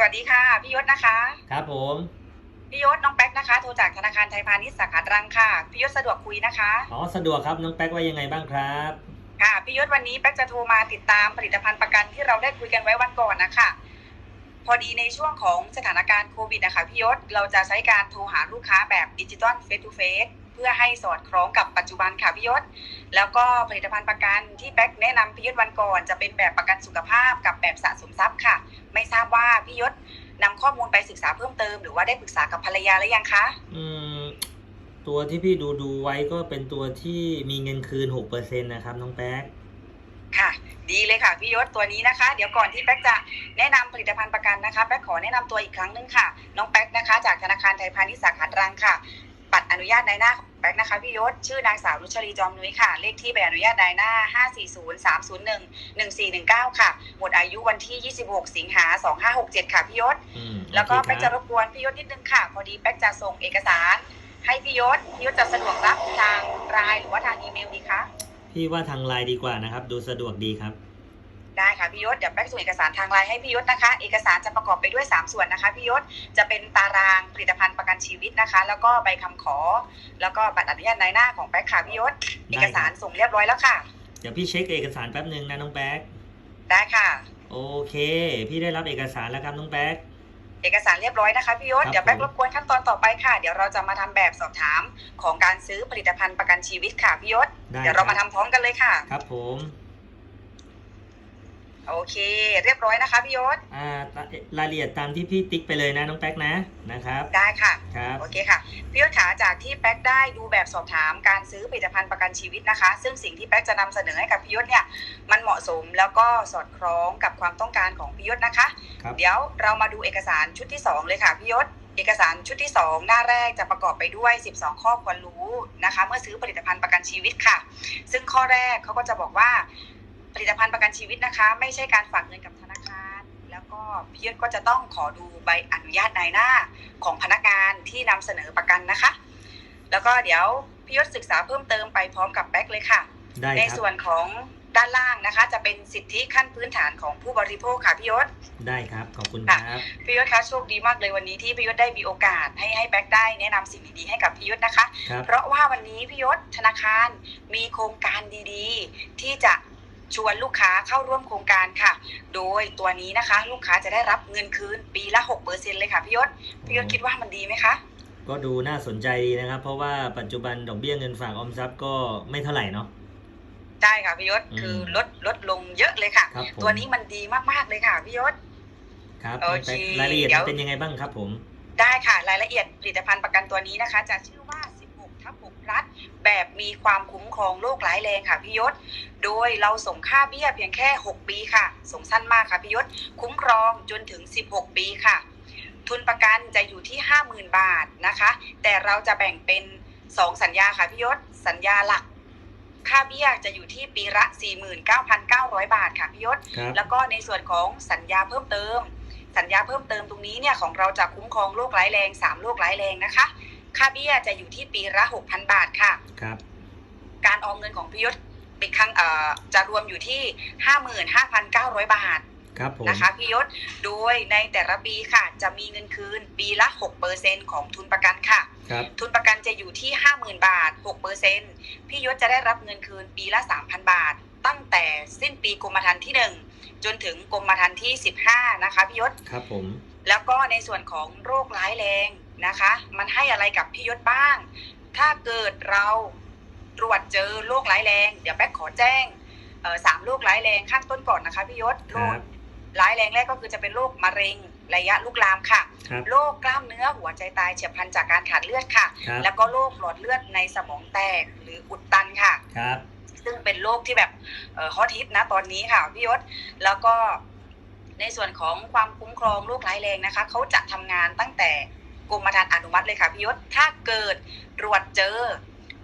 สวัสดีค่ะ พี่ยศนะคะ ครับผมพี่ยศน้องแป๊กนะคะโทรจากธนาคารไทยพาณิชย์สาขาตรังค่ะพี่ยศสะดวกคุยนะคะอ๋อสะดวกครับน้องแป๊กว่ายังไงบ้างครับค่ะพี่ยศวันนี้แป๊กจะโทรมาติดตามผลิตภัณฑ์ประกันที่เราได้คุยกันไว้วันก่อนนะคะพอดีในช่วงของสถานการณ์โควิดนะคะพี่ยศเราจะใช้การโทรหาลูกค้าแบบดิจิตอลเฟสทูเฟสเพื่อให้สอดคล้องกับปัจจุบันค่ะพี่ยศ แล้วก็ผลิตภัณฑ์ประกันที่แป๊กแนะนำพี่ยศวันก่อนจะเป็นแบบประกันสุขภาพกับแบบสะสมทรัพย์ค่ะ ไม่ทราบว่าพี่ยศนำข้อมูลไปศึกษาเพิ่มเติม หรือว่าได้ปรึกษากับภรรยาหรือยังคะอืมตัวที่พี่ดูดูไว้ก็เป็นตัวที่มีเงินคืนหกเปอร์เซ็นต์นะครับน้องแป๊กค่ะดีเลยค่ะพี่ยศตัวนี้นะคะ เดี๋ยวก่อนที่แป๊กจะแนะนำผลิตภัณฑ์ประกันนะคะแป๊กขอแนะนำตัวอีกครั้งหนึงค่ะ น้องแป๊กนะคะ จากธนาคารไทยพาณิชย์สาขาตรังค่ะ ปัดอนุญาตนายหน้าของแป๊กนะคะพี่ยศชื่อนางสาวนุชรีจอมนุ้ยค่ะ เลขที่ใบอนุญาตนายหน้า 540 301 1419 ค่ะ หมดอายุวันที่ 26 สิงหา2567 ค่ะพี่ยศ อืมแล้วก็โอเคแป๊กคจะรับรบกวนพี่ยศนิดนึงค่ะ พอดีแป๊กจะส่งเอกสาร ให้พี่ยศพี่ยศจะสะดวกรับทางไลน์หรือว่าทางอีเมลดีคะ พี่ว่าทางไลน์ดีกว่านะครับ ดูสะดวกดีครับ ได้ค่ะพี่ยศเดี๋ยวแป๊กส่งเอกสารทางไลน์ให้พี่ยศนะคะ เอกสารจะประกอบไปด้วย 3 ส่วนนะคะพี่ยศจะเป็นตารางผลิตภัณฑ์ประกันชีวิตนะคะ แล้วก็ใบคำขอ แล้วก็บัตรอนุญาตนายหน้าของแป๊กค่ะพี่ยศได้เอกสารส่งเรียบร้อยแล้วค่ะ เดี๋ยวพี่เช็คเอกสารแป๊บหนึ่งนะน้องแป๊กได้ค่ะ โอเค พี่ได้รับเอกสารแล้วครับน้องแป๊กเอกสารเรียบร้อยนะคะพี่ยศครับเดี๋ยวแป๊กผมรบกวนขั้นตอนต่อไปค่ะ เดี๋ยวเราจะมาทำแบบสอบถามของการซื้อผลิตภัณฑ์ประกันชีวิตค่ะพี่ยศได้เดี๋ยวเรามาทำพร้อมกันเลยค่ะ ครับผม โอเค เรียบร้อยนะคะพี่ยศอ่ารายละเอียดตามที่พี่ติ๊กไปเลยนะน้องแป๊กนะนะครับ ได้ค่ะครับโอเคค่ะพี่ยศขาจากที่แป๊กได้ดูแบบสอบถามการซื้อผลิตภัณฑ์ประกันชีวิตนะคะ ซึ่งสิ่งที่แป๊กจะนำเสนอให้กับพี่ยศเนี่ยมันเหมาะสมแล้วก็สอดคล้องกับความต้องการของพี่ยศนะคะครับเดี๋ยวเรามาดูเอกสารชุดที่ 2 เลยค่ะพี่ยศเอกสารชุดที่ 2 หน้าแรกจะประกอบไปด้วย 12 ข้อควรรู้นะคะ เมื่อซื้อผลิตภัณฑ์ประกันชีวิตค่ะ ซึ่งข้อแรกเขาก็จะบอกว่า ผลิตภัณฑ์ประกันชีวิตนะคะ ไม่ใช่การฝากเงินกับธนาคาร แล้วก็พี่ยศก็จะต้องขอดูใบอนุญาตนายหน้าของพนักงานที่นำเสนอประกันนะคะ แล้วก็เดี๋ยวพี่ยศศึกษาเพิ่มเติมไปพร้อมกับแบ็คเลยค่ะได้ในครับส่วนของด้านล่างนะคะ จะเป็นสิทธิขั้นพื้นฐานของผู้บริโภคค่ะพี่ยศได้ครับขอบคุณคค่ะรับพี่ยศคะโชคดีมากเลยวันนี้ที่พี่ยศได้มีโอกาสให้ให้แบ็คได้แนะนำสิ่งดีๆให้กับพี่ยศนะคะครับเพราะว่าวันนี้พี่ยศธนาคารมีโครงการดีๆ ที่จะ ชวนลูกค้าเข้าร่วมโครงการค่ะ โดยตัวนี้นะคะ ลูกค้าจะได้รับเงินคืนปีละ6เปอร์เซ็นเลยค่ะพี่ยศพี่ยศคิดว่ามันดีไหมคะ ก็ดูน่าสนใจดีนะครับ เพราะว่าปัจจุบันดอกเบี้ยเงินฝากออมทรัพย์ก็ไม่เท่าไหร่เนาะได้ค่ะพี่ยศอืมคือลดลดลงเยอะเลยค่ะ ครับผมตัวนี้มันดีมากๆเลยค่ะพี่ยศ ครับโอน้องเคแป๊กรายละเอียดเดี๋ยวมันเป็นยังไงบ้างครับผม ได้ค่ะ รายละเอียดผลิตภัณฑ์ประกันตัวนี้นะคะ จะชื่อว่า 16ทับ6พลัดแบบมีความคุ้มครองโรคร้ายแรงค่ะพี่ยศ โดยเราส่งค่าเบี้ยเพียงแค่ 6 ปีค่ะ ส่งสั้นมากค่ะพี่ยศ คุ้มครองจนถึง 16 ปีค่ะ ทุนประกันจะอยู่ที่ 50,000 บาทนะคะ แต่เราจะแบ่งเป็น 2 สัญญาค่ะพี่ยศ สัญญาหลักค่าเบี้ยจะอยู่ที่ปีละ 49,900 บาทค่ะพี่ยศครับแล้วก็ในส่วนของสัญญาเพิ่มเติม สัญญาเพิ่มเติมตรงนี้เนี่ยของเราจะคุ้มครองโรคร้ายแรง 3 โรคร้ายแรงนะคะ ค่าเบี้ยจะอยู่ที่ปีละ6,000บาทค่ะ ครับ การออมเงินของพี่ยศเป็นครั้งเอ่อจะรวมอยู่ที่55,900บาทครับผมนะคะพี่ยศโดยในแต่ละปีค่ะ จะมีเงินคืนปีละ6%ของทุนประกันค่ะ ครับ ทุนประกันจะอยู่ที่50,000บาท6%พี่ยศจะได้รับเงินคืนปีละ3,000บาท ตั้งแต่สิ้นปีกรมธรรม์ที่1จนถึงกรมธรรม์ที่15นะคะพี่ยศครับผม แล้วก็ในส่วนของโรคร้ายแรง นะคะ มันให้อะไรกับพี่ยศบ้าง ถ้าเกิดเราตรวจเจอโรคร้ายแรง เดี๋ยวแป๊กขอแจ้งเอ่อสามโรคร้ายแรงข้างต้นก่อนนะคะพี่ยศคโรรัคบร้ายแรงแรกก็คือจะเป็นโรคมะเร็งระยะลุกลามค่ะครับโรคกล้ามเนื้อหัวใจตายเฉียบพลันจากการขาดเลือดค่ะครับแล้วก็โรคหลอดเลือดในสมองแตกหรืออุดตันค่ะครับซึ่งเป็นโรคที่แบบเอ่อฮอตฮิตนะตอนนี้ค่ะพี่ยศ แล้วก็ในส่วนของความคุ้มครองโรคร้ายแรงนะคะ เขาจะทำงานตั้งแต่ กรมธรรม์อนุมัติเลยค่ะพี่ยศถ้าเกิดตรวจเจอ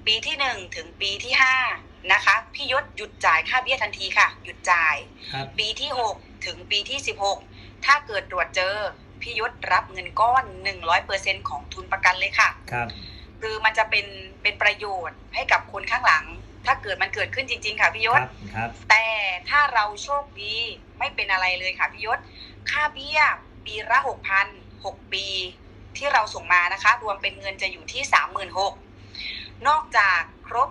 ปีที่หนึ่งถึงปีที่ห้านะคะพี่ยศหยุดจ่ายค่าเบี้ยทันทีค่ะ หยุดจ่ายครับปีที่6ถึงปีที่16ถ้าเกิดตรวจเจอพี่ยศรับเงินก้อน100%ของทุนประกันเลยค่ะครับคือมันจะเป็นเป็นประโยชน์ให้กับคนข้างหลัง ถ้าเกิดมันเกิดขึ้นจริง ๆ ค่ะพี่ยคศรับครับ แต่ถ้าเราโชคดีไม่เป็นอะไรเลยค่ะพี่ยศ ค่าเบี้ยปีละหกพันหกปี ที่เราส่งมานะคะ รวมเป็นเงินจะอยู่ที่สามหมื่นหกนอกจากครบ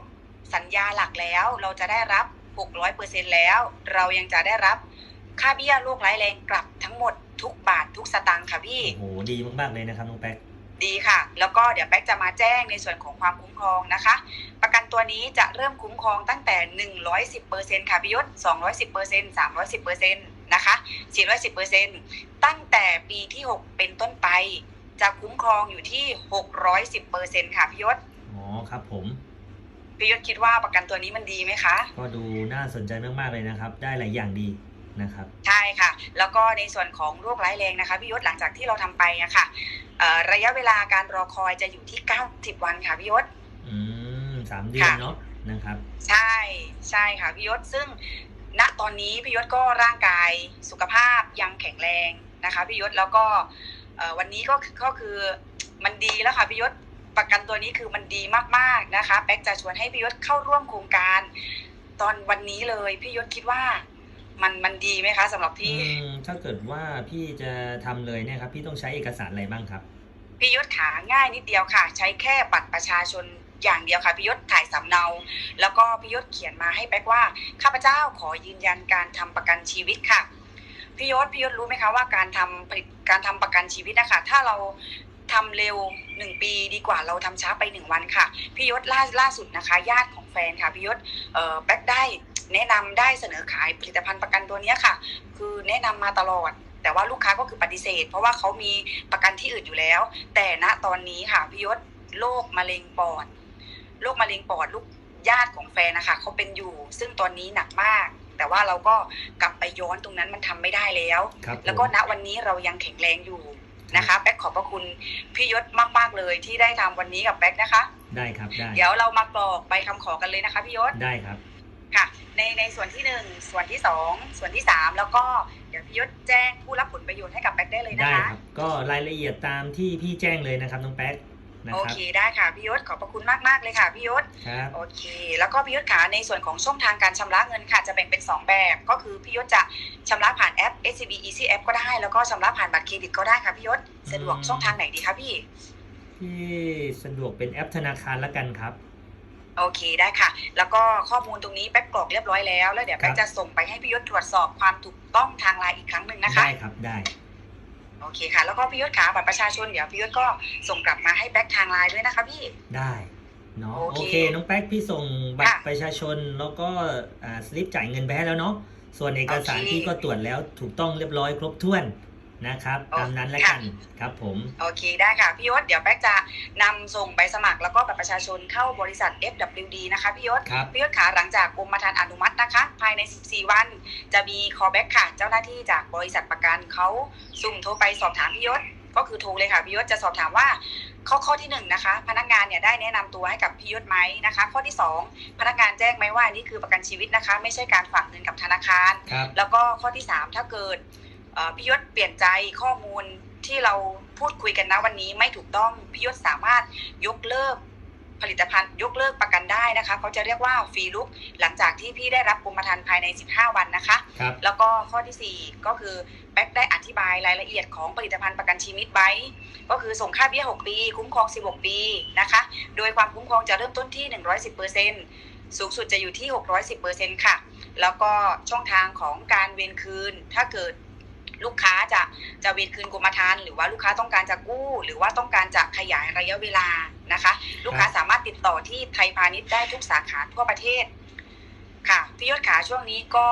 สัญญาหลักแล้วเราจะได้รับหกร้อยเปอร์เซ็นแล้ว เรายังจะได้รับค่าเบี้ยโรคร้ายแรงกลับทั้งหมดทุกบาททุกสตางค์ค่ะพี่ โอ้โห ดีมาก ๆ เลยนะครับน้องแป๊ก ดีค่ะ แล้วก็เดี๋ยวแป๊กจะมาแจ้งในส่วนของความคุ้มครองนะคะ ประกันตัวนี้จะเริ่มคุ้มครองตั้งแต่ 110%ค่ะพี่ยศ210% 310%นะคะ410%ตั้งแต่ปีที่ 6 เป็นต้นไป จะคุ้มครองอยู่ที่610%ค่ะพี่ยศอ๋อครับผมพี่ยศคิดว่าประกันตัวนี้มันดีไหมคะ ก็ดูน่าสนใจมากๆเลยนะครับ ได้หลายอย่างดีนะครับ ใช่ค่ะ แล้วก็ในส่วนของโรคร้ายแรงนะคะพี่ยศหลังจากที่เราทำไปอะค่ะเอ่อระยะเวลาการรอคอยจะอยู่ที่90วันค่ะพี่ยศอืมสามเดือนค่ะเนาะนะครับ ใช่ใช่ค่ะพี่ยศซึ่งณตอนนี้พี่ยศก็ร่างกายสุขภาพยังแข็งแรงนะคะพี่ยศแล้วก็เอ่อ วันนี้ก็คือก็คือมันดีแล้วค่ะพี่ยศประกันตัวนี้คือมันดีมากๆนะคะแป๊กจะชวนให้พี่ยศเข้าร่วมโครงการ ตอนวันนี้เลยพี่ยศคิดว่ามันมันดีไหมคะสำหรับอืพี่มถ้าเกิดว่าพี่จะทำเลยเนี่ยครับ พี่ต้องใช้เอกสารอะไรบ้างครับพี่ยศขาง่ายนิดเดียวค่ะ ใช้แค่บัตรประชาชนอย่างเดียวค่ะพี่ยศถ่ายสำเนา แล้วก็พี่ยศเขียนมาให้แป๊กว่าข้าพเจ้าขอยืนยันการทำประกันชีวิตค่ะ พี่ยศพี่ยศรู้ไหมคะว่าการทำผลิตการทำประกันชีวิตนะคะถ้าเราทำเร็วหนึ่งปีดีกว่าเราทำช้าไปหนึ่งวันค่ะพี่ยศล่าล่าสุดนะคะ ญาติของแฟนค่ะพี่ยศเอ่อแป๊กได้แนะนำได้เสนอขายผลิตภัณฑ์ประกันตัวนี้ค่ะ คือแนะนำมาตลอดแต่ว่าลูกค้าก็คือปฏิเสธ เพราะว่าเขามีประกันที่อื่นอยู่แล้ว แต่ณตอนนี้ค่ะพี่ยศโรคมะเร็งปอดโรคมะเร็งปอดลูกญาติของแฟนนะคะเขาเป็นอยู่ ซึ่งตอนนี้หนักมาก แต่ว่าเราก็กลับไปย้อนตรงนั้นมันทำไม่ได้แล้วครับแล้วก็ผมณวันนี้เรายังแข็งแรงอยู่นะคะแป๊กขอบพระคุณพี่ยศมาก ๆ เลยที่ได้ทำวันนี้กับแป๊กนะคะ ได้ครับได้เดี๋ยวเรามากรอกใบคำขอกันเลยนะคะพี่ยศได้ครับค่ะในในส่วนที่หนึ่งส่วนที่สองส่วนที่สามแล้วก็เดี๋ยวพี่ยศแจ้งผู้รับผลประโยชน์ให้กับแป๊กได้เลยนะได้คะครับก็รายละเอียดตามที่พี่แจ้งเลยนะครับน้องแป๊ก นะโอครับ เคได้ค่ะพี่ยศขอบพระคุณมากมากๆเลยค่ะพี่ยศครับ โอเค แล้วก็พี่ยศขาในส่วนของช่องทางการชำระเงินค่ะ จะแบ่งเป็น 2 แบบ ก็คือพี่ยศจะชำระผ่านแอป SCB Easy App ก็ได้ แล้วก็ชำระผ่านบัตรเครดิตก็ได้ค่ะพี่ยศสะดวกช่องทางไหนดีคะพี่พี่สะดวกเป็นแอปธนาคารละกันครับ โอเคได้ค่ะ แล้วก็ข้อมูลตรงนี้แป๊กกรอกเรียบร้อยแล้ว แล้วเดี๋ยวแป๊คกรับ จะส่งไปให้พี่ยศตรวจสอบความถูกต้องทางไลน์อีกครั้งหนึ่งนะคะ ได้ครับได้ โอเคค่ะ แล้วก็พี่ยศขาบัตรประชาชนเดี๋ยวพี่ยศก็ส่งกลับมาให้แบ็กทางไลน์ด้วยนะคะพี่ได้เนาะโอโอเคเคน้องแป๊กพี่ส่งบัตรค่ะประชาชนแล้วก็อ่าสลิปจ่ายเงินไปให้แล้วเนาะส่วนเอกสารโอเคที่ก็ตรวจแล้วถูกต้องเรียบร้อยครบถ้วน นะครับโอตามนั้นแล้วค่ะกันครับผมโอเคได้ค่ะพี่ยศเดี๋ยวแป๊กจะนำส่งใบสมัครแล้วก็บัตรประชาชนเข้าบริษัท FWD นะคะพี่ยศครับพี่ยศขาหลังจากกรมธรรม์อนุมัตินะคะ ภายใน 14 วัน จะมี callback ค่ะ เจ้าหน้าที่จากบริษัทประกันเขาสุ่มโทรไปสอบถามพี่ยศก็คือโทรเลยค่ะพี่ยศจะสอบถามว่าข้อข้อที่หนึ่งนะคะ พนักงานเนี่ยได้แนะนำตัวให้กับพี่ยศไหมนะคะ ข้อที่สองพนักงานแจ้งไหมว่านี่คือประกันชีวิตนะคะ ไม่ใช่การฝากเงินกับธนาคารครับแล้วก็ข้อที่ 3 ถ้าเกิดเอ่อ พี่ยศเปลี่ยนใจข้อมูลที่เราพูดคุยกันนะวันนี้ไม่ถูกต้องพี่ยศสามารถยกเลิกผลิตภัณฑ์ยกเลิกประกันได้นะคะเขาจะเรียกว่าฟรีลุกหลังจากที่พี่ได้รับกรมธรรม์ภายใน 15 วันนะคะครับแล้วก็ข้อทีสี่ 4 ก็คือแบ็กได้อธิบายรายละเอียดของผลิตภัณฑ์ประกันชีวิตไว้ก็คือส่งค่าเบี้ย 6 ปี คุ้มครอง 16 ปีนะคะ โดยความคุ้มครองจะเริ่มต้นที่ 110%สูงสุดจะอยู่ที่ 610%ค่ะ แล้วก็ช่องทางของการเวนคืนถ้าเกิด ลูกค้าจะจะเวนคืนกรมธรรม์หรือว่าลูกค้าต้องการจะกู้ หรือว่าต้องการจะขยายระยะเวลานะคะ ลูกค้าสามารถติดต่อที่ไทยพาณิชย์ได้ทุกสาขาทั่วประเทศ ค่ะพี่ยศขาช่วงนี้ก็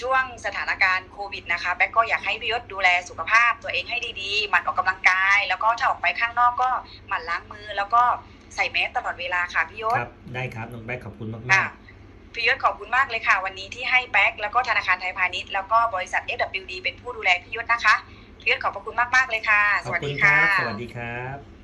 ช่วงสถานการณ์โควิดนะคะแบ็กก็อยากให้พี่ยศดูแลสุขภาพตัวเองให้ดีๆหมั่นออกกำลังกาย แล้วก็ถ้าออกไปข้างนอกก็หมั่นล้างมือ แล้วก็ใส่แมสตลอดเวลาค่ะพี่ยศครับได้ครับน้องแป๊กขอบคุณมาค่ะก พี่ยศขอบคุณมากเลยค่ะ วันนี้ที่ให้แบ็กแล้วก็ธนาคารไทยพาณิชย์แล้วก็บริษัท FWD เป็นผู้ดูแลพี่ยศนะคะพี่ยศขอบพระคุณมากมากเลยค่ะ สวัสดีค่ะ สวัสดีครับ